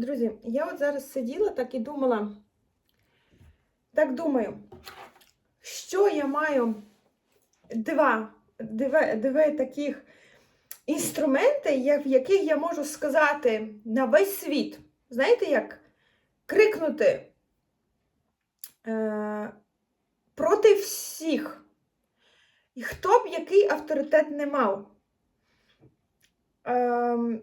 Друзі, я от зараз сиділа так і думала, так думаю, що я маю два, дві, дві таких інструменти, в яких я можу сказати на весь світ. Знаєте, як крикнути е, проти всіх. І хто б який авторитет не мав. Ем,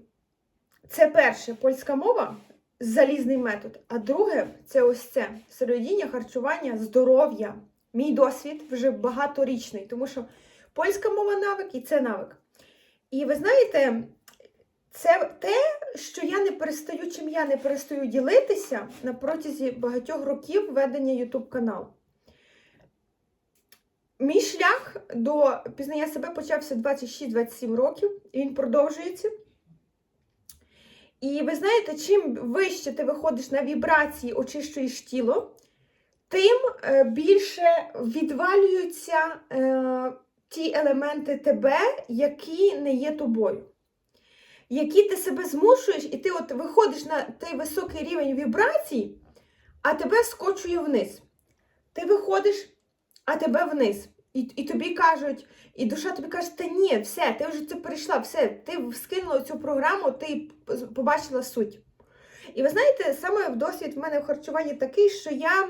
це перше польська мова, залізний метод. А друге це ось це середіння, харчування, здоров'я. Мій досвід вже багаторічний, тому що польська мова навик і це навик. І ви знаєте, це те, що я не перестаю, чим я не перестаю ділитися на протязі багатьох років ведення YouTube каналу. Мій шлях до пізнання себе почався 26-27 років, і він продовжується. І ви знаєте, чим вище ти виходиш на вібрації, очищуєш тіло, тим е, більше відвалюються е, ті елементи тебе, які не є тобою. Які ти себе змушуєш, і ти от виходиш на той високий рівень вібрацій, а тебе скочує вниз. Ти виходиш, а тебе вниз. І, і тобі кажуть, і душа тобі каже, та ні, все, ти вже це перейшла, все, ти скинула цю програму, ти побачила суть. І ви знаєте, саме досвід в мене в харчуванні такий, що я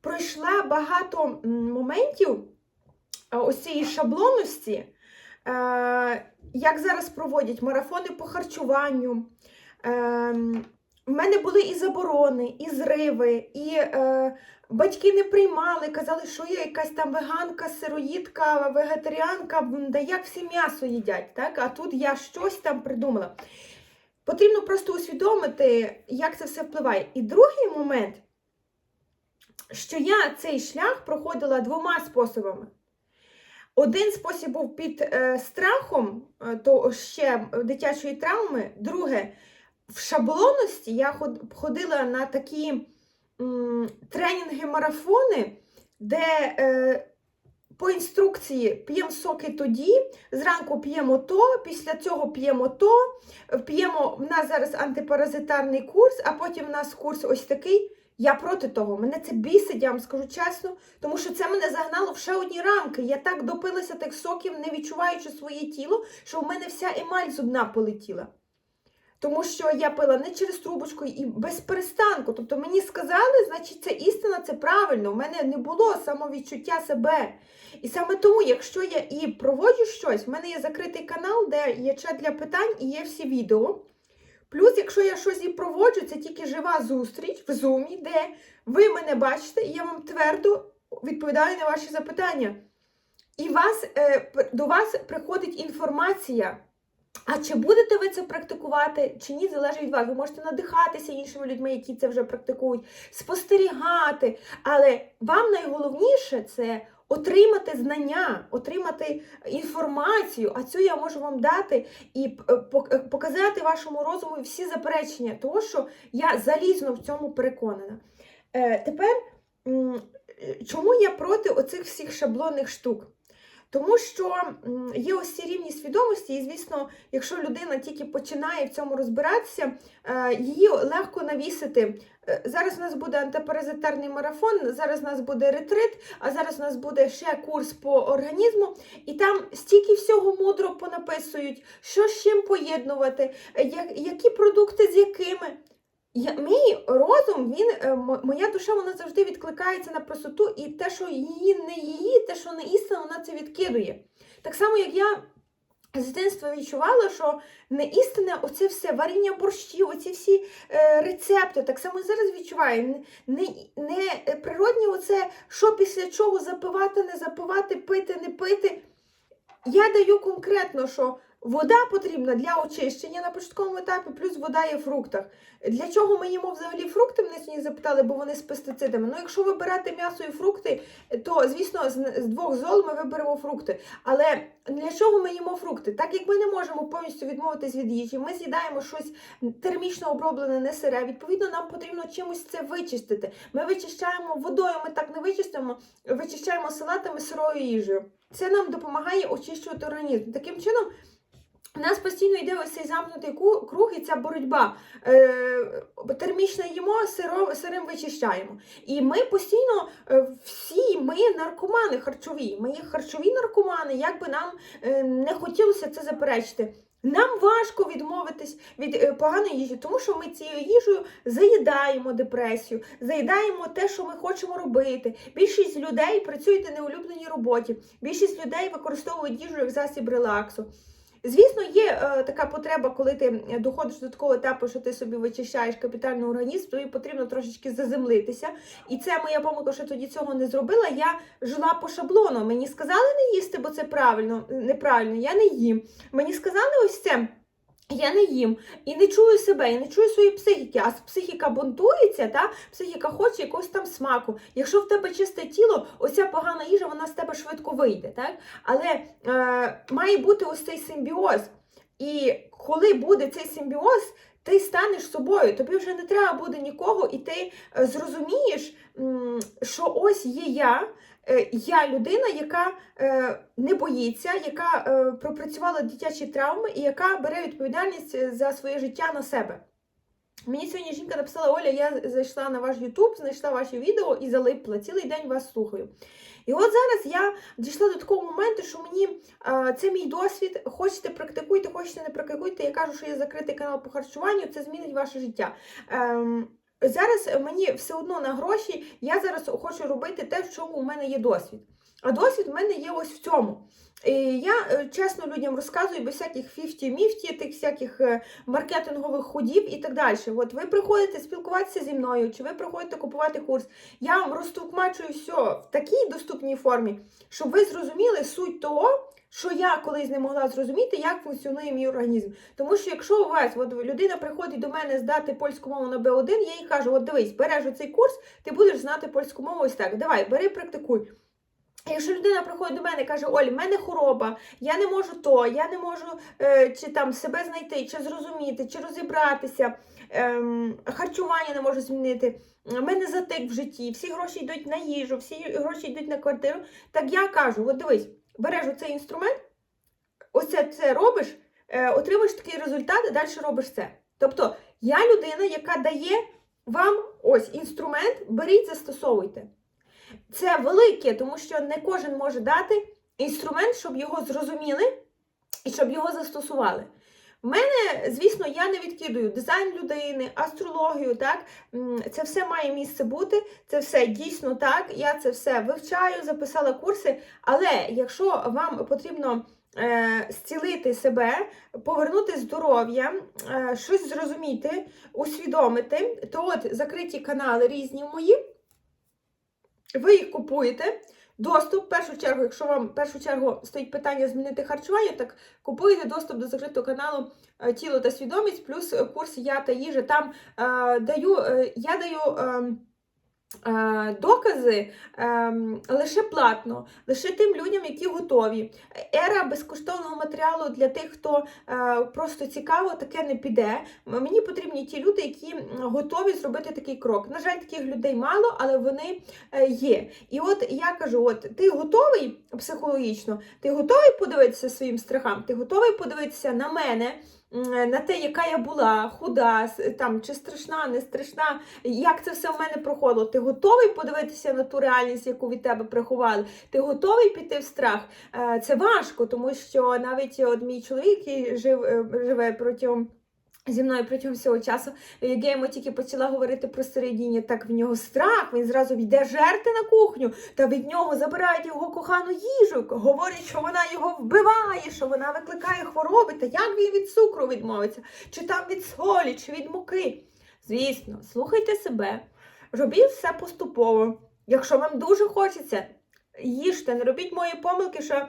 пройшла багато моментів ось цієї шаблонності, е, як зараз проводять марафони по харчуванню. Е, в мене були і заборони, і зриви, і е, батьки не приймали, казали, що я якась там веганка, сироїдка, вегетаріанка, да як всі м'ясо їдять, так? а тут я щось там придумала. Потрібно просто усвідомити, як це все впливає. І другий момент, що я цей шлях проходила двома способами. Один спосіб був під е, страхом, е, то ще дитячої травми. Друге, в шаблонності я ходила на такі тренінги-марафони, де е, по інструкції п'ємо соки тоді, зранку п'ємо то, після цього п'ємо то, п'ємо, в нас зараз антипаразитарний курс, а потім в нас курс ось такий. Я проти того. Мене це бісить, я вам скажу чесно, тому що це мене загнало в ще одні рамки. Я так допилася тих соків, не відчуваючи своє тіло, що в мене вся емаль зубна полетіла. Тому що я пила не через трубочку і без перестанку. Тобто мені сказали, значить, це істина, це правильно. У мене не було самовідчуття себе. І саме тому, якщо я і проводжу щось, в мене є закритий канал, де є чат для питань і є всі відео. Плюс, якщо я щось і проводжу, це тільки жива зустріч в зумі, де ви мене бачите, і я вам твердо відповідаю на ваші запитання. І вас, е, до вас приходить інформація. А чи будете ви це практикувати, чи ні, залежить від вас. Ви можете надихатися іншими людьми, які це вже практикують, спостерігати. Але вам найголовніше це отримати знання, отримати інформацію, а цю я можу вам дати і е, е, показати вашому розуму всі заперечення, того, що я залізно в цьому переконана. Е, тепер, чому я проти оцих всіх шаблонних штук? Тому що є ось ці рівні свідомості, і, звісно, якщо людина тільки починає в цьому розбиратися, е, її легко навісити. Е, Зараз у нас буде антипаразитарний марафон, зараз у нас буде ретрит, а зараз у нас буде ще курс по організму, і там стільки всього мудро понаписують, що з чим поєднувати, е, які продукти з якими. Я, мій розум, він, е, моя душа, вона завжди відкликається на простоту, і те, що її не її, те, що не істина, вона це відкидує. Так само, як я з дитинства відчувала, що не істина, оце все варіння борщів, оці всі е, рецепти, так само і зараз відчуваю. Не, не, природні оце, що після чого запивати, не запивати, пити, не пити. Я даю конкретно, що вода потрібна для очищення на початковому етапі, плюс вода є в фруктах. Для чого ми їмо взагалі фрукти? Мене сьогодні запитали, бо вони з пестицидами. Ну, якщо вибирати м'ясо і фрукти, то звісно з, двох зол ми виберемо фрукти. Але для чого ми їмо фрукти? Так як ми не можемо повністю відмовитись від їжі, ми з'їдаємо щось термічно оброблене, не сире. Відповідно, нам потрібно чимось це вичистити. Ми вичищаємо водою, ми так не вичистимо, вичищаємо салатами сирою їжею. Це нам допомагає очищувати організм. Таким чином. У нас постійно йде ось цей замкнутий круг і ця боротьба. Е, сирим вичищаємо. І ми постійно е, всі ми наркомани харчові. Ми харчові наркомани, як би нам е, не хотілося це заперечити. Нам важко відмовитись від поганої їжі, тому що ми цією їжею заїдаємо депресію, заїдаємо те, що ми хочемо робити. Більшість людей працюють на неулюбленій роботі. Більшість людей використовують їжу як засіб релаксу. Звісно, є е, така потреба, коли ти доходиш до такого етапу, що ти собі вичищаєш капітальний організм, тобі потрібно трошечки заземлитися. І це моя помилка, що тоді цього не зробила. Я жила по шаблону. Мені сказали не їсти, бо це правильно, неправильно. Я не їм. Мені сказали ось це. Я не їм і не чую себе, і не чую своєї психіки, а психіка бунтується, та психіка хоче якогось там смаку. Якщо в тебе чисте тіло, оця погана їжа, вона з тебе швидко вийде. Так? Але е, має бути ось цей симбіоз. І коли буде цей симбіоз, ти станеш собою, тобі вже не треба буде нікого, і ти е, зрозумієш, що ось є я. Е, Я людина, яка е, не боїться, яка е, пропрацювала дитячі травми і яка бере відповідальність за своє життя на себе. Мені сьогодні жінка написала: Оля, я зайшла на ваш Ютуб, знайшла ваші відео і залипла. Цілий день вас слухаю. І от зараз я дійшла до такого моменту, що мені це мій досвід. Хочете практикуйте, хочете не практикуйте. Я кажу, що є закритий канал по харчуванню, це змінить ваше життя. Зараз мені все одно на гроші, я зараз хочу робити те, в чому у мене є досвід. А досвід в мене є ось в цьому. І я е, чесно людям розказую без всяких фіфті-міфті, тих всяких е, маркетингових ходів і так далі. От ви приходите спілкуватися зі мною, чи ви приходите купувати курс. Я вам розтовкмачую все в такій доступній формі, щоб ви зрозуміли суть того, що я колись не могла зрозуміти, як функціонує мій організм. Тому що якщо у вас от людина приходить до мене здати польську мову на Б1, я їй кажу: от дивись, береш оцей курс, ти будеш знати польську мову ось так. Давай, бери, практикуй. Якщо людина приходить до мене і каже, Оль, в мене хвороба, я не можу то, я не можу е, чи там себе знайти, чи зрозуміти, чи розібратися, ем, харчування не можу змінити, в мене затик в житті, всі гроші йдуть на їжу, всі гроші йдуть на квартиру. Так я кажу: от дивись, береш оцей інструмент, оце це робиш, е, отримуєш такий результат, і далі робиш це. Тобто я людина, яка дає вам ось інструмент, беріть, застосовуйте. Це велике, тому що не кожен може дати інструмент, щоб його зрозуміли і щоб його застосували. В мене, звісно, я не відкидаю дизайн людини, астрологію, так це все має місце бути, це все дійсно так. Я це все вивчаю, записала курси. Але якщо вам потрібно е, зцілити себе, повернути здоров'я, е, щось зрозуміти, усвідомити, то от закриті канали різні мої. Ви їх купуєте. Доступ, в першу чергу, якщо вам в першу чергу стоїть питання змінити харчування, так купуєте доступ до закритого каналу е, Тіло та свідомість, плюс е, курс Я та їжа. Там е, даю, е, я даю. Е, Докази е, лише платно, лише тим людям, які готові. Ера безкоштовного матеріалу для тих, хто е, просто цікаво, таке не піде. Мені потрібні ті люди, які готові зробити такий крок. На жаль, таких людей мало, але вони е, є. І от я кажу: от ти готовий психологічно, ти готовий подивитися своїм страхам, ти готовий подивитися на мене. М, На те, яка я була, худа, с- там, чи страшна, не страшна, як це все в мене проходило. Ти готовий подивитися на ту реальність, яку від тебе приховали? Ти готовий піти в страх? Е, Це важко, тому що навіть от мій чоловік, який жив, е, живе протягом. Зі мною протягом всього часу, як я йому тільки почала говорити про середіння, так в нього страх, він зразу йде жерти на кухню, та від нього забирають його кохану їжу, говорять, що вона його вбиває, що вона викликає хвороби, та як він від цукру відмовиться, чи там від солі, чи від муки. Звісно, слухайте себе, робіть все поступово. Якщо вам дуже хочеться, їжте, не робіть мої помилки, що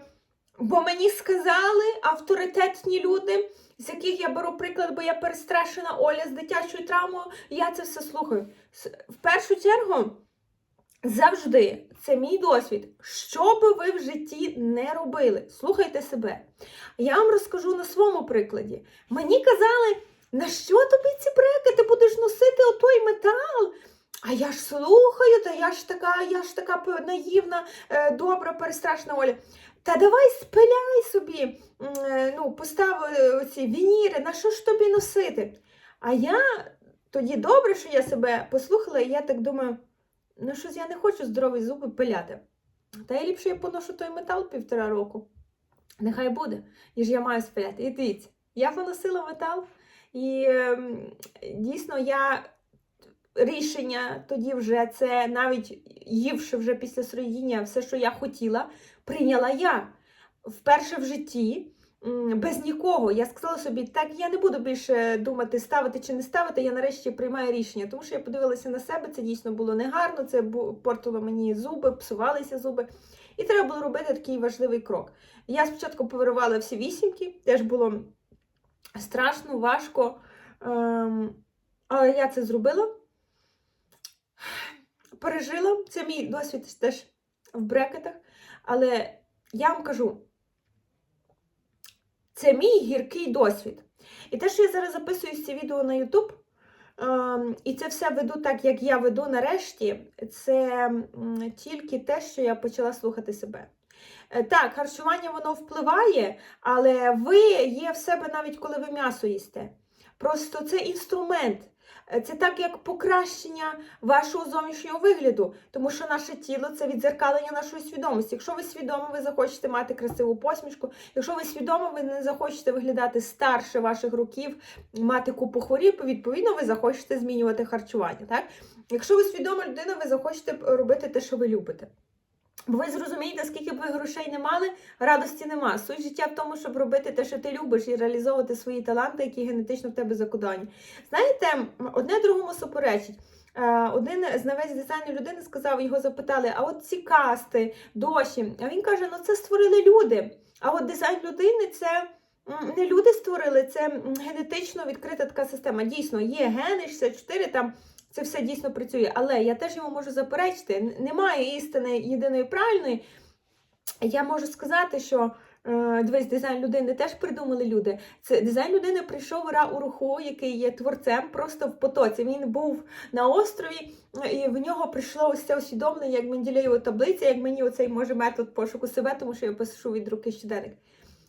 бо мені сказали авторитетні люди, з яких я беру приклад, бо я перестрашена Оля з дитячою травмою, я це все слухаю. В першу чергу, завжди, це мій досвід. Що би ви в житті не робили, слухайте себе. Я вам розкажу на своєму прикладі. Мені казали, на що тобі ці брекети, ти будеш носити отой метал? А я ж слухаю, та я ж така, я ж така наївна, е, добра, перестрашна Оля. Та давай спиляй собі, е, ну, постав е, оці вініри, на що ж тобі носити? А я тоді добре, що я себе послухала, і я так думаю, ну щось я не хочу здорові зуби пиляти. Та я ліпше я поношу той метал півтора року. Нехай буде, ніж я маю спиляти. І дивіться, я поносила метал, і ем, дійсно я рішення тоді вже це навіть ївши вже після сроїння все, що я хотіла, прийняла я вперше в житті. Без нікого. Я сказала собі, так я не буду більше думати, ставити чи не ставити. Я нарешті приймаю рішення, тому що я подивилася на себе, це дійсно було негарно, це портило мені зуби, псувалися зуби. І треба було робити такий важливий крок. Я спочатку повирувала всі вісімки, теж було страшно, важко. Ем, але я це зробила. Пережила. Це мій досвід теж в брекетах. Але я вам кажу, це мій гіркий досвід. І те, що я зараз записую це відео на YouTube, ем, і це все веду так, як я веду нарешті, це тільки те, що я почала слухати себе. Е, Так, харчування воно впливає, але ви є в себе навіть коли ви м'ясо їсте. Просто це інструмент. Е, Це так як покращення вашого зовнішнього вигляду, тому що наше тіло це відзеркалення нашої свідомості. Якщо ви свідомо, ви захочете мати красиву посмішку. Якщо ви свідомо, ви не захочете виглядати старше ваших років, мати купу хворіб, відповідно, ви захочете змінювати харчування. Так? Якщо ви свідома людина, ви захочете робити те, що ви любите. Бо ви зрозумієте, скільки б ви грошей не мали, радості нема. Суть життя в тому, щоб робити те, що ти любиш, і реалізовувати свої таланти, які генетично в тебе закодані. Знаєте, одне другому суперечить. Е, Один знавець дизайну людини сказав, його запитали: а от ці касти, дощі. А він каже: ну це створили люди. А от дизайн людини це. Не люди створили, це генетично відкрита така система. Дійсно, є гени 64, там це все дійсно працює. Але я теж йому можу заперечити, немає істини єдиної правильної. Я можу сказати, що е, дивись, дизайн людини теж придумали люди. Це дизайн людини прийшов Ра Уруху, який є творцем, просто в потоці. Він був на острові, і в нього прийшло ось це усвідомлення, як Менделєєва таблиця, як мені оцей може метод пошуку себе, тому що я пишу від руки щоденник.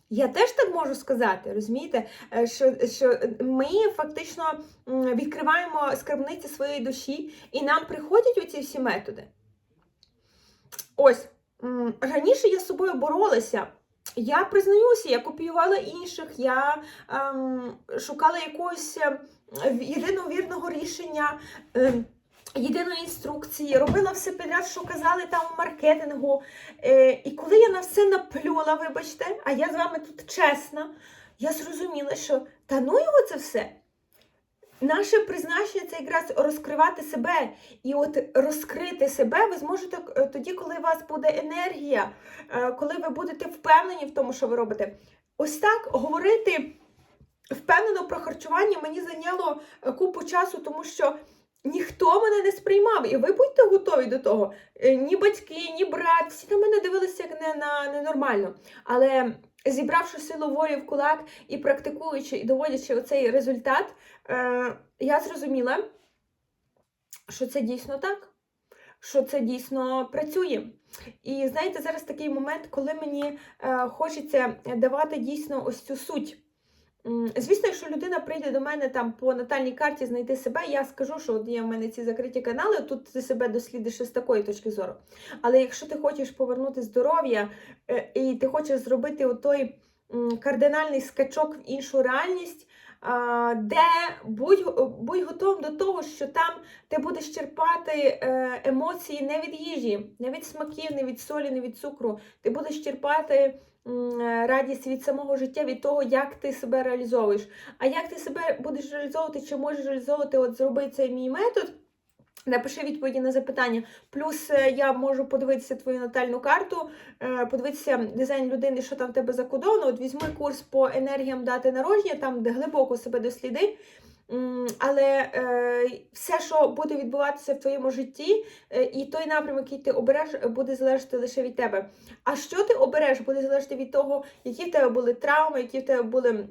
Я теж так можу сказати, розумієте, Е, що, що ми фактично відкриваємо скарбниці своєї душі, і нам приходять оці всі методи. Ось, раніше я з собою боролася. Я признаюся, я копіювала інших, я ем, шукала якогось е, єдиного вірного рішення. ем, Єдиної інструкції, робила все підряд, що казали там у маркетингу. Е, і коли я на все наплюла, вибачте, а я з вами тут чесна, я зрозуміла, що та ну його це все. Наше призначення це якраз розкривати себе. І от розкрити себе ви зможете е, тоді, коли у вас буде енергія, е, коли ви будете впевнені в тому, що ви робите. Ось так говорити впевнено про харчування мені зайняло купу часу, тому що ніхто мене не сприймав. І ви будьте готові до того. Е, Ні батьки, ні брат, всі на мене дивилися як не на ненормально. Але зібравши силу волі в кулак і практикуючи і доводячи оцей результат, е, я зрозуміла, що це дійсно так, що це дійсно працює. І знаєте, зараз такий момент, коли мені е, хочеться давати дійсно ось цю суть. Звісно, якщо людина прийде до мене там по натальній карті знайти себе, я скажу, що от є в мене ці закриті канали, тут ти себе дослідиш з такої точки зору. Але якщо ти хочеш повернути здоров'я е, і ти хочеш зробити отой кардинальний скачок в іншу реальність, де будь, будь готовим до того, що там ти будеш черпати е, емоції не від їжі, не від смаків, не від солі, не від цукру. Ти будеш черпати радість від самого життя, від того, як ти себе реалізовуєш. А як ти себе будеш реалізовувати, чи можеш реалізовувати, от зроби цей мій метод. Напиши відповіді на запитання. Плюс е, я можу подивитися твою натальну карту, е, подивитися дизайн людини, що там в тебе закодовано. От візьми курс по енергіям дати народження, там де глибоко себе досліди. Але е, все, що буде відбуватися в твоєму житті, е, і той напрямок, який ти обереш, буде залежати лише від тебе. А що ти обереш, буде залежати від того, які в тебе були травми, які в тебе були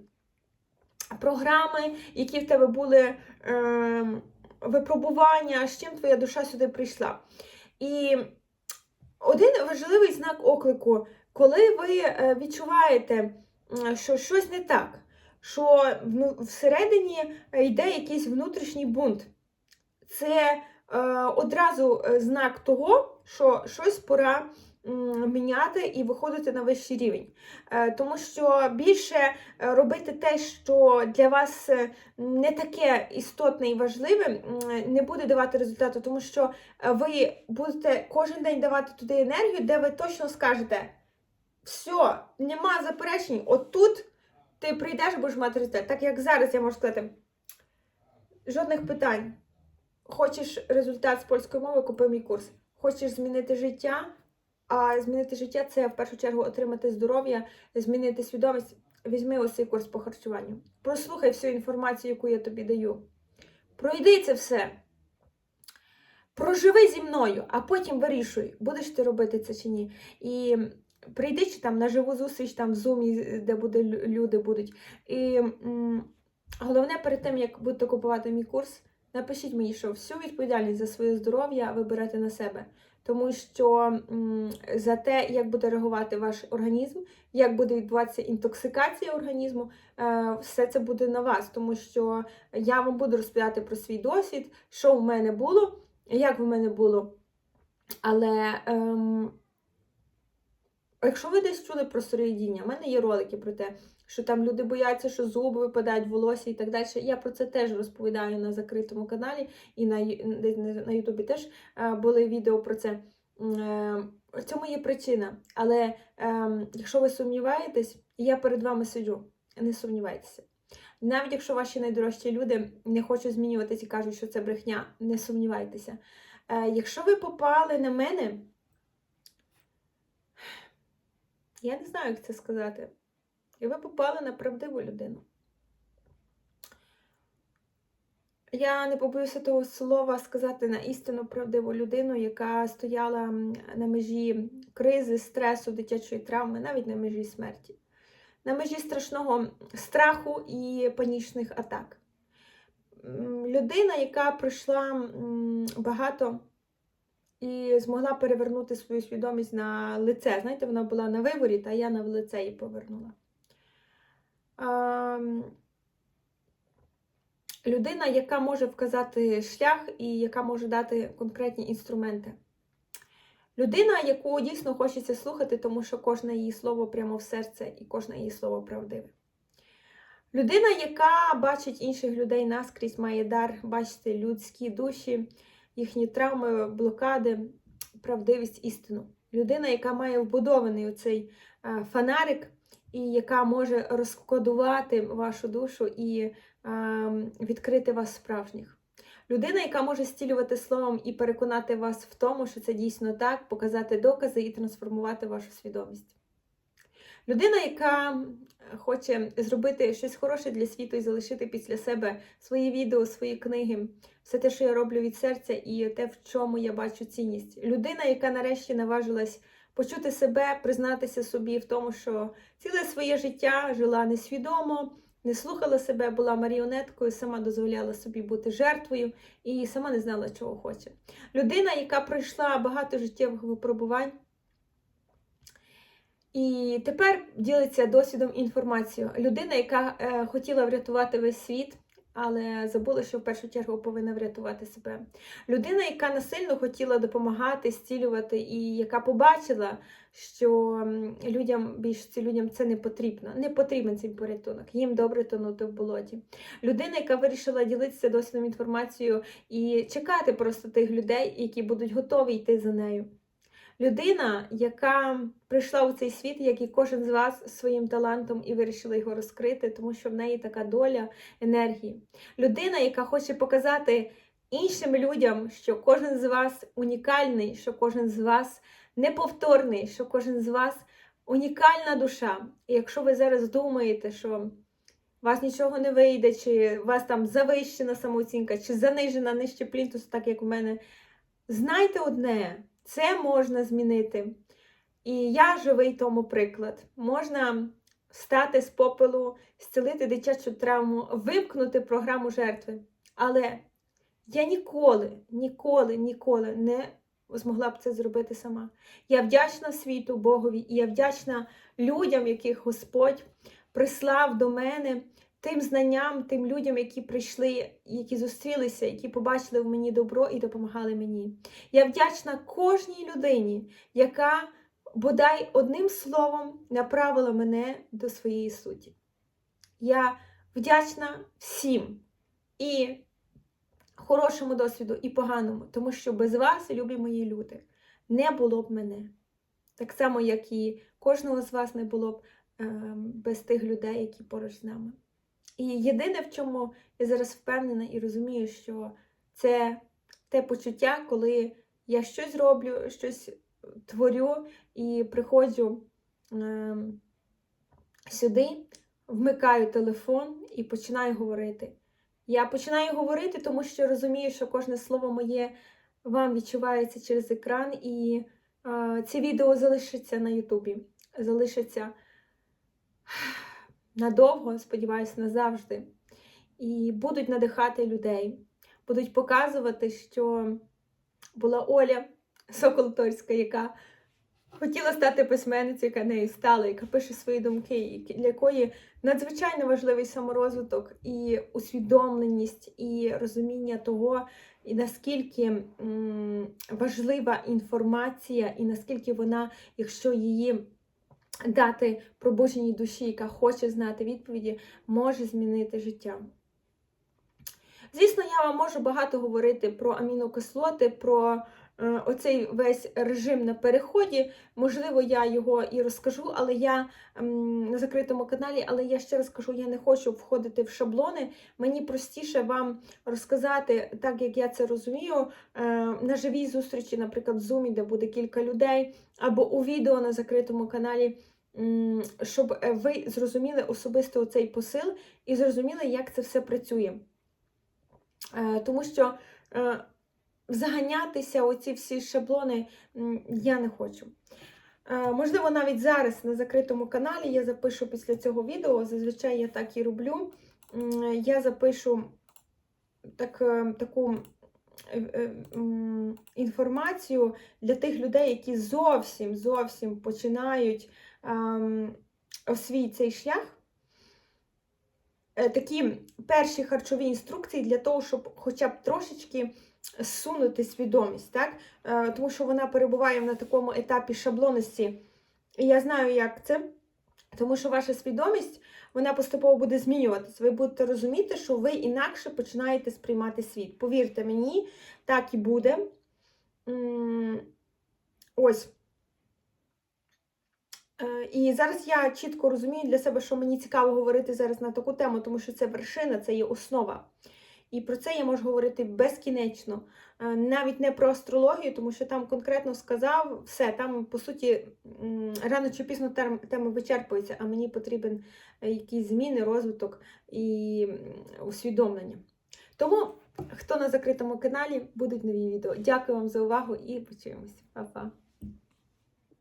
програми, які в тебе були е, випробування, з чим твоя душа сюди прийшла. І один важливий знак оклику, коли ви е, відчуваєте, що щось не так, що всередині е, йде якийсь внутрішній бунт. Це е, одразу е, знак того, що щось пора міняти і виходити на вищий рівень. Е, тому що більше робити те, що для вас не таке істотне і важливе, не буде давати результату, тому що ви будете кожен день давати туди енергію, де ви точно скажете: все, нема заперечень, отут ти прийдеш, будеш мати результат. Так як зараз я можу сказати, жодних питань. Хочеш результат з польської мови, купи мій курс. Хочеш змінити життя, а змінити життя це в першу чергу отримати здоров'я, змінити свідомість. Візьми ось цей курс по харчуванню. Прослухай всю інформацію, яку я тобі даю. Пройди це все. Проживи зі мною, а потім вирішуй, будеш ти робити це чи ні. І прийди чи там на живу зустріч там в зумі, де буде люди будуть. І м, головне перед тим, як будете купувати мій курс, напишіть мені, що всю відповідальність за своє здоров'я ви берете на себе. Тому що м, за те, як буде реагувати ваш організм, як буде відбуватися інтоксикація організму, е, все це буде на вас, тому що я вам буду розповідати про свій досвід, що в мене було, як в мене було. Але ем, якщо ви десь чули про сироїдіння, в мене є ролики про те, що там люди бояться, що зуби випадають, волосся і так далі. Я про це теж розповідаю на закритому каналі, і на, на, Ютубі теж е, були відео про це. Е, В цьому є причина. Але ем, якщо ви сумніваєтесь, я перед вами сиджу, не сумнівайтеся. Навіть якщо ваші найдорожчі люди не хочуть змінюватись і кажуть, що це брехня, не сумнівайтеся. Е, якщо ви попали на мене, я не знаю, як це сказати. І ви попали на правдиву людину. Я не побоюся того слова сказати на істинно правдиву людину, яка стояла на межі кризи, стресу, дитячої травми, навіть на межі смерті, на межі страшного страху і панічних атак. Людина, яка пройшла багато і змогла перевернути свою свідомість на лице. Знаєте, вона була на виворі, та я на лице її повернула. Ам, Людина, яка може вказати шлях і яка може дати конкретні інструменти. Людина, яку дійсно хочеться слухати, тому що кожне її слово прямо в серце і кожне її слово правдиве. Людина, яка бачить інших людей наскрізь, має дар бачити людські душі, їхні травми, блокади, правдивість, істину. Людина, яка має вбудований оцей е, фонарик, і яка може розкодувати вашу душу і е, відкрити вас справжніх. Людина, яка може стілювати словом і переконати вас в тому, що це дійсно так, показати докази і трансформувати вашу свідомість. Людина, яка хоче зробити щось хороше для світу і залишити після себе свої відео, свої книги, все те, що я роблю від серця, і те, в чому я бачу цінність. Людина, яка нарешті наважилась почути себе, признатися собі в тому, що ціле своє життя жила несвідомо, не слухала себе, була маріонеткою, сама дозволяла собі бути жертвою і сама не знала, чого хоче. Людина, яка пройшла багато життєвих випробувань. І тепер ділиться досвідом і інформацією. Людина, яка е, хотіла врятувати весь світ, але забула, що в першу чергу повинна врятувати себе. Людина, яка насильно хотіла допомагати, зцілювати, і яка побачила, що людям більшості людям це не потрібно. Не потрібен цей порятунок. Їм добре тонути в болоті. Людина, яка вирішила ділитися досвідом інформацією і чекати просто тих людей, які будуть готові йти за нею. Людина, яка прийшла у цей світ, як і кожен з вас своїм талантом і вирішила його розкрити, тому що в неї така доля енергії. Людина, яка хоче показати іншим людям, що кожен з вас унікальний, що кожен з вас неповторний, що кожен з вас унікальна душа. І якщо ви зараз думаєте, що вас нічого не вийде, чи вас там завищена самооцінка, чи занижена нижче плінтусу, так як у мене, знайте одне. Це можна змінити. І я живий тому приклад. Можна встати з попелу, зцілити дитячу травму, вимкнути програму жертви. Але я ніколи, ніколи, ніколи не змогла б це зробити сама. Я вдячна світу, Богові, і я вдячна людям, яких Господь прислав до мене тим знанням, тим людям, які прийшли, які зустрілися, які побачили в мені добро і допомагали мені. Я вдячна кожній людині, яка бодай одним словом направила мене до своєї суті. Я вдячна всім і хорошому досвіду, і поганому, тому що без вас, любі мої люди, не було б мене. Так само, як і кожного з вас не було б е, без тих людей, які поруч з нами. І єдине, в чому я зараз впевнена і розумію, що це те почуття, коли я щось роблю, щось творю і приходжу е, сюди, вмикаю телефон і починаю говорити. Я починаю говорити, тому що розумію, що кожне слово моє вам відчувається через екран, і е, це відео залишиться на Ютубі. Залишиться надовго, сподіваюся, назавжди. І будуть надихати людей, будуть показувати, що була Оля Соколторська, яка хотіла стати письменницею, яка нею стала, яка пише свої думки, для якої надзвичайно важливий саморозвиток і усвідомленість, і розуміння того, і наскільки важлива інформація, і наскільки вона, якщо її дати пробудженій душі, яка хоче знати відповіді, може змінити життя. Звісно, я вам можу багато говорити про амінокислоти, про е, оцей весь режим на переході. Можливо, я його і розкажу, але я м, на закритому каналі, але я ще раз кажу, я не хочу входити в шаблони. Мені простіше вам розказати, так як я це розумію, е, на живій зустрічі, наприклад, в Zoom, де буде кілька людей, або у відео на закритому каналі. Щоб е, ви зрозуміли особисто цей посил і зрозуміли, як це все працює. Е, Тому що е, заганятися оці всі шаблони я не хочу. Можливо, навіть зараз на закритому каналі я запишу після цього відео, зазвичай я так і роблю. Я запишу так, таку інформацію для тих людей, які зовсім зовсім починають свій цей шлях. Е, Такі перші харчові інструкції для того, щоб хоча б трошечки зсунути свідомість, так? Е, тому що вона перебуває на такому етапі шаблонності. І я знаю, як це. Тому що ваша свідомість вона поступово буде змінюватися. Ви будете розуміти, що ви інакше починаєте сприймати світ. Повірте мені, так і буде. Ось. Е, І зараз я чітко розумію для себе, що мені цікаво говорити зараз на таку тему, тому що це вершина, це є основа. І про це я можу говорити безкінечно. Е, Навіть не про астрологію, тому що там конкретно сказав все, там, по суті, рано чи пізно тема вичерпується, а мені потрібен е, якісь зміни, розвиток і усвідомлення. Тому, хто на закритому каналі, будуть нові відео. Дякую вам за увагу і почуємося. Па-па!